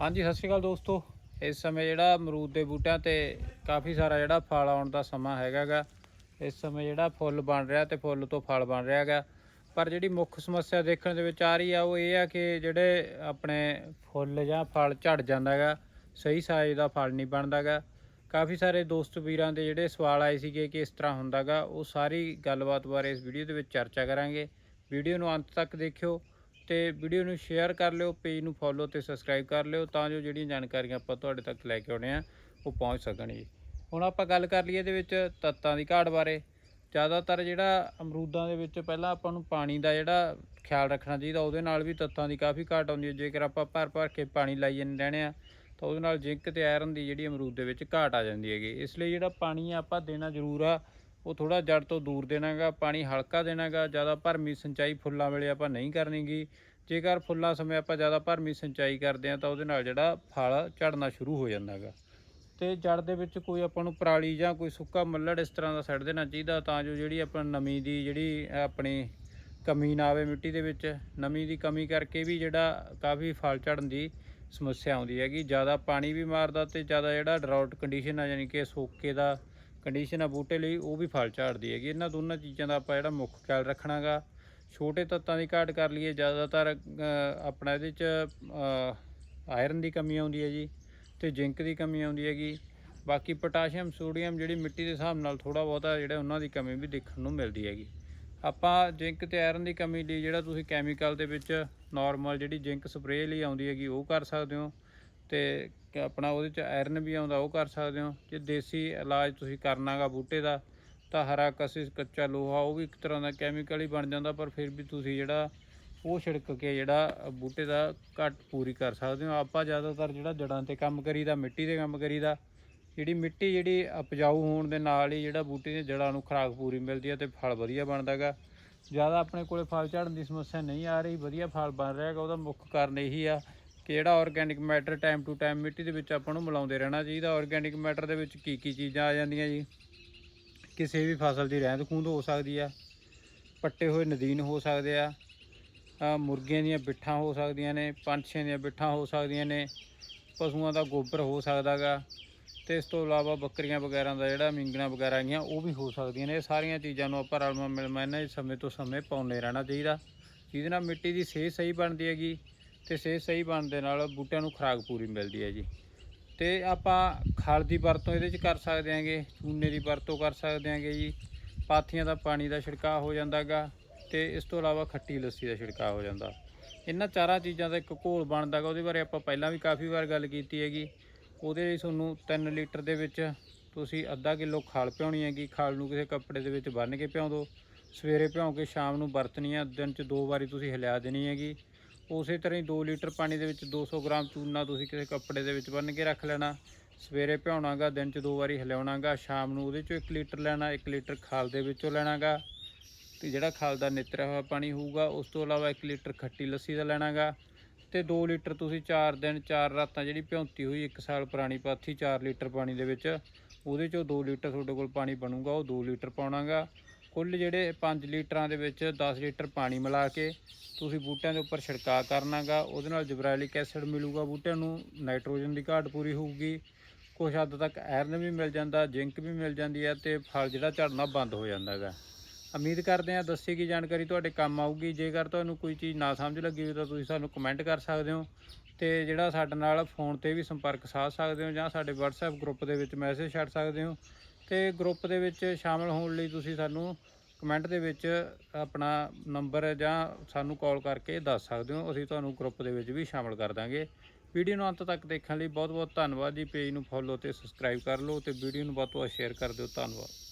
ਹਾਂਜੀ, ਸਤਿ ਸ਼੍ਰੀ ਅਕਾਲ ਦੋਸਤੋ। ਇਸ ਸਮੇਂ ਜਿਹੜਾ ਅਮਰੂਦ ਦੇ ਬੂਟਿਆਂ ਤੇ ਕਾਫੀ ਸਾਰਾ ਜਿਹੜਾ ਫਲ ਆਉਣ ਦਾ ਸਮਾਂ ਹੈਗਾਗਾ। ਇਸ ਸਮੇਂ ਜਿਹੜਾ ਫੁੱਲ ਬਣ ਰਿਹਾ ਤੇ ਫੁੱਲ ਤੋਂ ਫਲ ਬਣ ਰਿਹਾਗਾ। ਪਰ ਜਿਹੜੀ ਮੁੱਖ ਸਮੱਸਿਆ ਦੇਖਣ ਦੇ ਵਿੱਚ ਆ ਰਹੀ ਆ, ਉਹ ਇਹ ਆ ਕਿ ਜਿਹੜੇ ਆਪਣੇ ਫੁੱਲ ਜਾਂ ਫਲ ਝੜ ਜਾਂਦਾ ਜਾਂਦਾਗਾ, ਸਹੀ ਸਾਈਜ਼ ਦਾ ਫਲ ਨਹੀਂ ਬਣਦਾਗਾ। ਕਾਫੀ ਸਾਰੇ ਦੋਸਤ ਵੀਰਾਂ ਦੇ ਜਿਹੜੇ ਸਵਾਲ ਆਏ ਸੀਗੇ ਕਿ ਇਸ ਤਰ੍ਹਾਂ ਹੁੰਦਾਗਾ, ਉਹ ਸਾਰੀ ਗੱਲਬਾਤ ਬਾਰੇ ਇਸ ਵੀਡੀਓ ਦੇ ਵਿੱਚ ਚਰਚਾ ਕਰਾਂਗੇ। ਵੀਡੀਓ ਨੂੰ ਅੰਤ ਤੱਕ ਦੇਖਿਓ। ਤੇ ਵੀਡੀਓ ਨੂੰ ਸ਼ੇਅਰ ਕਰ ਲਿਓ, ਪੇਜ ਨੂੰ ਫੋਲੋ ਤੇ ਸਬਸਕ੍ਰਾਈਬ ਕਰ ਲਿਓ ਤਾਂ ਜੋ ਜਿਹੜੀਆਂ ਜਾਣਕਾਰੀਆਂ ਆਪਾਂ ਤੁਹਾਡੇ ਤੱਕ ਲੈ ਕੇ ਆਉਣੇ ਆ, ਉਹ ਪਹੁੰਚ ਸਕਣ ਜੀ। ਹੁਣ ਆਪਾਂ ਗੱਲ ਕਰ ਲਈਏ ਇਹਦੇ ਵਿੱਚ ਤੱਤਾਂ ਦੀ ਘਾਟ ਬਾਰੇ। ਜ਼ਿਆਦਾਤਰ ਜਿਹੜਾ ਅਮਰੂਦਾਂ ਦੇ ਵਿੱਚ ਪਹਿਲਾਂ ਆਪਾਂ ਨੂੰ ਪਾਣੀ ਦਾ ਜਿਹੜਾ ਖਿਆਲ ਰੱਖਣਾ ਚਾਹੀਦਾ, ਉਹਦੇ ਨਾਲ ਵੀ ਤੱਤਾਂ ਦੀ ਕਾਫੀ ਘਾਟ ਆਉਂਦੀ ਹੈ। ਜੇਕਰ ਆਪਾਂ ਭਰ ਭਰ ਕੇ ਪਾਣੀ ਲਾਈ ਜਾਂਦੇ ਰਹਿਣੇ ਆ, ਤਾਂ ਉਹਦੇ ਨਾਲ ਜ਼ਿੰਕ ਤੇ ਆਇਰਨ ਦੀ ਜਿਹੜੀ ਅਮਰੂਦ ਦੇ ਵਿੱਚ ਘਾਟ ਆ ਜਾਂਦੀ ਹੈਗੀ। ਇਸ ਲਈ ਜਿਹੜਾ ਪਾਣੀ ਆ ਆਪਾਂ ਦੇਣਾ ਜ਼ਰੂਰ ਆ ਉਹ ਥੋੜਾ ਜੜ ਤੋਂ ਦੂਰ ਦੇਣਾਗਾ, ਪਾਣੀ ਹਲਕਾ ਦੇਣਾਗਾ, ਜ਼ਿਆਦਾ ਭਰਮੀ ਸਿੰਚਾਈ ਫੁੱਲਾਂ ਵੇਲੇ ਆਪਾਂ ਨਹੀਂ ਕਰਨੀਗੀ। ਜੇਕਰ ਫੁੱਲਾਂ ਸਮੇਂ ਆਪਾਂ ਜ਼ਿਆਦਾ ਭਰਮੀ ਸਿੰਚਾਈ ਕਰਦੇ ਆ ਤਾਂ ਉਹਦੇ ਨਾਲ ਜਿਹੜਾ ਫਲ ਝੜਨਾ ਸ਼ੁਰੂ ਹੋ ਜਾਂਦਾਗਾ। ਤੇ ਜੜ ਦੇ ਵਿੱਚ ਕੋਈ ਆਪਾਂ ਨੂੰ ਪਰਾਲੀ ਜਾਂ ਕੋਈ ਸੁੱਕਾ ਮੱਲੜ ਇਸ ਤਰ੍ਹਾਂ ਦਾ ਸੱਟ ਦੇਣਾ ਚਾਹੀਦਾ ਤਾਂ ਜੋ ਜਿਹੜੀ ਆਪਾਂ ਨਮੀ ਦੀ ਜਿਹੜੀ ਆਪਣੀ ਕਮੀ ਨਾ ਆਵੇ ਮਿੱਟੀ ਦੇ ਵਿੱਚ, ਨਮੀ ਦੀ ਕਮੀ ਕਰਕੇ ਵੀ ਜਿਹੜਾ ਕਾਫੀ ਫਲ ਝੜਨ ਦੀ ਸਮੱਸਿਆ ਆਉਂਦੀ ਹੈਗੀ। ਜ਼ਿਆਦਾ ਪਾਣੀ ਵੀ ਮਾਰਦਾ ਤੇ ਜ਼ਿਆਦਾ ਜਿਹੜਾ ਡਰਾਊਟ ਕੰਡੀਸ਼ਨ ਆ, ਯਾਨੀ ਕਿ ਸੋਕੇ ਦਾ ਕੰਡੀਸ਼ਨ ਆ ਬੂਟੇ ਲਈ, ਉਹ ਵੀ ਫਲ ਝਾੜਦੀ ਹੈਗੀ। ਇਹਨਾਂ ਦੋਨਾਂ ਚੀਜ਼ਾਂ ਦਾ ਆਪਾਂ ਜਿਹੜਾ ਮੁੱਖ ਖਿਆਲ ਰੱਖਣਾਗਾ। ਛੋਟੇ ਤੱਤਾਂ ਦੀ ਘਾਟ ਕਰ ਲਈਏ, ਜ਼ਿਆਦਾਤਰ ਆਪਣਾ ਇਹਦੇ ਚ ਆਇਰਨ ਦੀ ਕਮੀ ਆਉਂਦੀ ਹੈ ਜੀ ਤੇ ਜ਼ਿੰਕ ਦੀ ਕਮੀ ਆਉਂਦੀ ਹੈਗੀ। ਬਾਕੀ ਪੋਟਾਸ਼ੀਅਮ ਸੋਡੀਅਮ ਜਿਹੜੀ ਮਿੱਟੀ ਦੇ ਹਿਸਾਬ ਨਾਲ ਥੋੜਾ ਬਹੁਤਾ ਜਿਹੜਾ ਉਹਨਾਂ ਦੀ ਕਮੀ ਵੀ ਦੇਖਣ ਨੂੰ ਮਿਲਦੀ ਹੈਗੀ। ਆਪਾਂ ਜ਼ਿੰਕ ਤੇ ਆਇਰਨ ਦੀ ਕਮੀ ਲਈ ਜਿਹੜਾ ਤੁਸੀਂ ਕੈਮੀਕਲ ਦੇ ਵਿੱਚ ਨਾਰਮਲ ਜਿਹੜੀ ਜ਼ਿੰਕ ਸਪਰੇਅ ਲਈ ਆਉਂਦੀ ਹੈਗੀ, ਉਹ ਕਰ ਸਕਦੇ ਹੋ। ਤੇ ਆਪਣਾ ਉਹਦੇ ਚ ਆਇਰਨ ਵੀ ਆਉਂਦਾ, ਉਹ ਕਰ ਸਕਦੇ ਹੋ। ਜੇ ਦੇਸੀ ਇਲਾਜ ਤੁਸੀਂ ਕਰਨਾਗਾ ਬੂਟੇ ਦਾ, ਤਾਂ ਹਰਾ ਕਸਿਸ ਕੱਚਾ ਲੋਹਾ, ਉਹ ਵੀ ਇੱਕ ਤਰ੍ਹਾਂ ਦਾ ਕੈਮੀਕਲ ਹੀ ਬਣ ਜਾਂਦਾ, ਪਰ ਫਿਰ ਵੀ ਤੁਸੀਂ ਜਿਹੜਾ ਉਹ ਛਿੜਕ ਕੇ ਜਿਹੜਾ ਬੂਟੇ ਦਾ ਘੱਟ ਪੂਰੀ ਕਰ ਸਕਦੇ ਹੋ। ਆਪਾਂ ਜ਼ਿਆਦਾਤਰ ਜਿਹੜਾ ਜੜਾਂ ਤੇ ਕੰਮ ਕਰੀਦਾ, ਮਿੱਟੀ ਤੇ ਕੰਮ ਕਰੀਦਾ, ਜਿਹੜੀ ਮਿੱਟੀ ਜਿਹੜੀ ਉਪਜਾਊ ਹੋਣ ਦੇ ਨਾਲ ਹੀ ਜਿਹੜਾ ਬੂਟੇ ਦੀਆਂ ਜੜਾਂ ਨੂੰ ਖੁਰਾਕ ਪੂਰੀ ਮਿਲਦੀ ਹੈ ਤੇ ਫਲ ਵਧੀਆ ਬਣਦਾਗਾ ਜ਼ਿਆਦਾ ਆਪਣੇ ਕੋਲੇ ਫਲ ਝੜਨ ਦੀ ਸਮੱਸਿਆ ਨਹੀਂ ਆ ਰਹੀ, ਵਧੀਆ ਫਲ ਬਣ ਰਿਹਾ ਹੈਗਾ ਉਹਦਾ ਮੁੱਖ ਕਾਰਨ ਇਹੀ ਆ ਕਿ ਜਿਹੜਾ organic matter time to time ਮਿੱਟੀ ਦੇ ਵਿੱਚ ਆਪਾਂ ਨੂੰ ਮਿਲਾਉਂਦੇ ਰਹਿਣਾ ਚਾਹੀਦਾ। ਆਰਗੈਨਿਕ ਮੈਟਰ ਦੇ ਵਿੱਚ ਕੀ ਕੀ ਚੀਜ਼ਾਂ ਆ ਜਾਂਦੀਆਂ ਜੀ? ਕਿਸੇ ਵੀ ਫਸਲ ਦੀ ਰਹਿੰਦ ਖੂੰਦ ਹੋ ਸਕਦੀ ਆ, ਪੱਟੇ ਹੋਏ ਨਦੀਨ ਹੋ ਸਕਦੇ ਆ ਮੁਰਗੀਆਂ ਦੀਆਂ ਬਿੱਠਾਂ ਹੋ ਸਕਦੀਆਂ ਨੇ, ਪੰਛੀਆਂ ਦੀਆਂ ਬਿੱਠਾਂ ਹੋ ਸਕਦੀਆਂ ਨੇ, ਪਸ਼ੂਆਂ ਦਾ ਗੋਬਰ ਹੋ ਸਕਦਾਗਾ ਤੇ ਇਸ ਤੋਂ ਇਲਾਵਾ ਬੱਕਰੀਆਂ ਵਗੈਰਾ ਦਾ ਜਿਹੜਾ ਮਿੰਗਣਾ ਵਗੈਰਾ ਆਈਆਂ ਉਹ ਵੀ ਹੋ ਸਕਦੀਆਂ ਨੇ। ਇਹ ਸਾਰੀਆਂ ਚੀਜ਼ਾਂ ਨੂੰ ਆਪਾਂ ਰਲਮਾ ਮਿਲਮਾ ਇਹਨਾਂ ਦੇ ਸਮੇਂ ਤੋਂ ਸਮੇਂ ਪਾਉਂਦੇ ਰਹਿਣਾ ਚਾਹੀਦਾ। ਜਿਹਦੇ ਨਾਲ ਮਿੱਟੀ ਦੀ ਸਿਹਤ ਸਹੀ ਬਣਦੀ ਹੈਗੀ ਤੇ ਸਿਹਤ ਸਹੀ ਬਣਨ ਦੇ ਨਾਲ ਬੂਟਿਆਂ ਨੂੰ ਖੁਰਾਕ ਪੂਰੀ ਮਿਲਦੀ ਹੈ ਜੀ। ਤੇ ਆਪਾਂ ਖਲ ਦੀ ਵਰਤੋਂ ਇਹਦੇ 'ਚ ਕਰ ਸਕਦੇ ਹਾਂਗੇ ਚੂਨੇ ਦੀ ਵਰਤੋਂ ਕਰ ਸਕਦੇ ਹਾਂਗੇ ਜੀ। ਪਾਥੀਆਂ ਦਾ ਪਾਣੀ ਦਾ ਛਿੜਕਾਅ ਹੋ ਜਾਂਦਾਗਾ ਤੇ ਇਸ ਤੋਂ ਇਲਾਵਾ ਖੱਟੀ ਲੱਸੀ ਦਾ ਛਿੜਕਾਅ ਹੋ ਜਾਂਦਾ। ਇਹਨਾਂ ਚਾਰਾਂ ਚੀਜ਼ਾਂ ਦਾ ਇੱਕ ਘੋਲ ਬਣਦਾਗਾ ਉਹਦੇ ਬਾਰੇ ਆਪਾਂ ਪਹਿਲਾਂ ਵੀ ਕਾਫੀ ਵਾਰ ਗੱਲ ਕੀਤੀ ਹੈਗੀ। ਉਹਦੇ ਲਈ ਤੁਹਾਨੂੰ 3 ਲੀਟਰ ਦੇ ਵਿੱਚ ਤੁਸੀਂ ਅੱਧਾ ਕਿਲੋ ਖਲ ਪਿਆਉਣੀ ਹੈਗੀ। ਖਲ ਨੂੰ ਕਿਸੇ ਕੱਪੜੇ ਦੇ ਵਿੱਚ ਬੰਨ੍ਹ ਕੇ ਪਿਆਉ ਦਿਓ ਸਵੇਰੇ ਭਿਉਂ ਕੇ ਸ਼ਾਮ ਨੂੰ ਵਰਤਣੀ ਆ ਦਿਨ 'ਚ ਦੋ ਵਾਰੀ ਤੁਸੀਂ ਹਿਲਾ ਦੇਣੀ ਹੈਗੀ। ਉਸੇ ਤਰ੍ਹਾਂ ਹੀ 2 ਲੀਟਰ ਪਾਣੀ ਦੇ ਵਿੱਚ 200 ਗ੍ਰਾਮ ਚੂਨਾ ਤੁਸੀਂ ਕਿਸੇ ਕੱਪੜੇ ਦੇ ਵਿੱਚ ਬੰਨ੍ਹ ਕੇ ਰੱਖ ਲੈਣਾ। ਸਵੇਰੇ ਭਿਉਣਾਗਾ, ਦਿਨ 'ਚ ਦੋ ਵਾਰੀ ਹਿਲਾਉਣਾਗਾ, ਸ਼ਾਮ ਨੂੰ ਉਹਦੇ 'ਚੋਂ 1 ਲੀਟਰ ਲੈਣਾ 1 ਲੀਟਰ ਖਾਲ ਦੇ ਵਿੱਚੋਂ ਲੈਣਾਗਾ। ਤੇ ਜਿਹੜਾ ਖਾਲ ਦਾ ਨਿਤਰਿਆ ਹੋਇਆ ਪਾਣੀ ਹੋਊਗਾ, ਉਸ ਤੋਂ ਇਲਾਵਾ 1 ਲੀਟਰ ਖੱਟੀ ਲੱਸੀ ਦਾ ਲੈਣਾਗਾ। ਤੇ 2 ਲੀਟਰ ਤੁਸੀਂ 4 ਦਿਨ 4 ਰਾਤਾਂ ਜਿਹੜੀ ਭਿਉਂਤੀ ਹੋਈ 1 ਸਾਲ ਪੁਰਾਣੀ ਪਾਥੀ 4 ਲੀਟਰ ਪਾਣੀ ਦੇ ਵਿੱਚ, ਉਹਦੇ 'ਚੋਂ 2 ਲੀਟਰ ਤੁਹਾਡੇ ਕੋਲ ਪਾਣੀ ਬਣੂਗਾ, ਉਹ 2 ਲੀਟਰ ਪਾਉਣਾਗਾ। ਕੁੱਲ ਜਿਹੜੇ 5 ਲੀਟਰਾਂ ਦੇ ਵਿੱਚ 10 ਲੀਟਰ ਪਾਣੀ ਮਿਲਾ ਕੇ ਤੁਸੀਂ ਬੂਟਿਆਂ ਦੇ ਉੱਪਰ ਛਿੜਕਾਅ ਕਰਨਾਗਾ, ਉਹਦੇ ਨਾਲ ਜਿਬਰਾਇਲਿਕ ਐਸਿਡ ਮਿਲੂਗਾ ਬੂਟਿਆਂ ਨੂੰ, ਨਾਈਟ੍ਰੋਜਨ ਦੀ ਘਾਟ ਪੂਰੀ ਹੋਊਗੀ ਕੁਝ ਹੱਦ ਤੱਕ ਆਇਰਨ ਵੀ ਮਿਲ ਜਾਂਦਾ, ਜ਼ਿੰਕ ਵੀ ਮਿਲ ਜਾਂਦੀ ਹੈ ਤੇ ਫਲ ਜਿਹੜਾ ਝੜਨਾ ਬੰਦ ਹੋ ਜਾਂਦਾ ਜਾਂਦਾਗਾ। ਉਮੀਦ ਕਰਦੇ ਹਾਂ ਦੱਸੀ ਗਈ ਜਾਣਕਾਰੀ ਤੁਹਾਡੇ ਕੰਮ ਆਊਗੀ, ਜੇਕਰ ਤੁਹਾਨੂੰ ਕੋਈ ਚੀਜ਼ ਨਾ ਸਮਝ ਲੱਗੀ ਹੋਵੇ ਤਾਂ ਤੁਸੀਂ ਸਾਨੂੰ ਕਮੈਂਟ ਕਰ ਸਕਦੇ ਹੋ ਤੇ ਜਿਹੜਾ ਸਾਡੇ ਨਾਲ ਫੋਨ ਤੇ ਵੀ ਸੰਪਰਕ ਸਾਧ ਸਕਦੇ ਹੋ ਜਾਂ ਸਾਡੇ WhatsApp ਗਰੁੱਪ ਦੇ ਵਿੱਚ ਮੈਸੇਜ ਛੱਡ ਸਕਦੇ ਹੋ। ਤੇ ਗਰੁੱਪ ਦੇ ਵਿੱਚ ਸ਼ਾਮਲ ਹੋਣ ਲਈ ਤੁਸੀਂ ਸਾਨੂੰ ਕਮੈਂਟ ਦੇ ਵਿੱਚ ਆਪਣਾ ਨੰਬਰ ਜਾਂ ਸਾਨੂੰ ਕਾਲ ਕਰਕੇ ਦੱਸ ਸਕਦੇ ਹੋ। ਅਸੀਂ ਤੁਹਾਨੂੰ ਗਰੁੱਪ ਦੇ ਵਿੱਚ ਵੀ ਸ਼ਾਮਲ ਕਰ ਦਾਂਗੇ। ਵੀਡੀਓ ਨੂੰ ਅੰਤ ਤੱਕ ਦੇਖਣ ਲਈ ਬਹੁਤ ਬਹੁਤ ਧੰਨਵਾਦ ਜੀ। ਪੇਜ ਨੂੰ ਫੋਲੋ ਤੇ ਸਬਸਕ੍ਰਾਈਬ ਕਰ ਲਓ ਤੇ ਵੀਡੀਓ ਨੂੰ ਵੱਧ ਤੋਂ ਵੱਧ ਸ਼ੇਅਰ ਕਰ ਦਿਓ। ਧੰਨਵਾਦ।